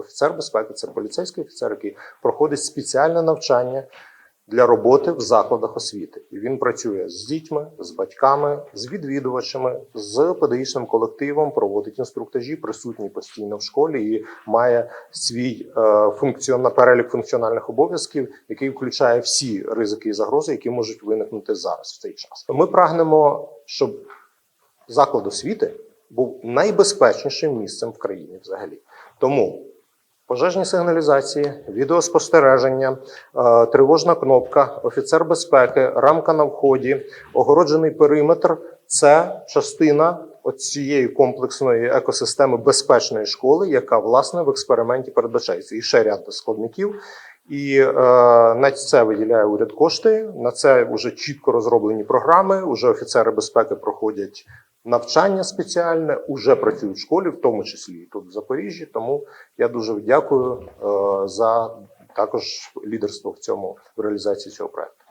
Офіцер безпеки це поліцейський офіцер, який проходить спеціальне навчання для роботи в закладах освіти. І він працює з дітьми, з батьками, з відвідувачами, з педагогічним колективом, проводить інструктажі, присутній постійно в школі і має свій е, функціон, перелік функціональних обов'язків, який включає всі ризики і загрози, які можуть виникнути зараз в цей час. Ми прагнемо, щоб заклад освіти був найбезпечнішим місцем в країні взагалі. Тому пожежні сигналізації, відеоспостереження, е, тривожна кнопка, офіцер безпеки, рамка на вході, огороджений периметр це частина цієї комплексної екосистеми безпечної школи, яка власне в експерименті передбачається. І ще ряд складників. І е, на це виділяє уряд кошти. На це вже чітко розроблені програми. Уже офіцери безпеки проходять навчання спеціальне, уже працюють в школі, в тому числі і тут в Запоріжжі. Тому я дуже дякую е, за також лідерство в цьому в реалізації цього проекту.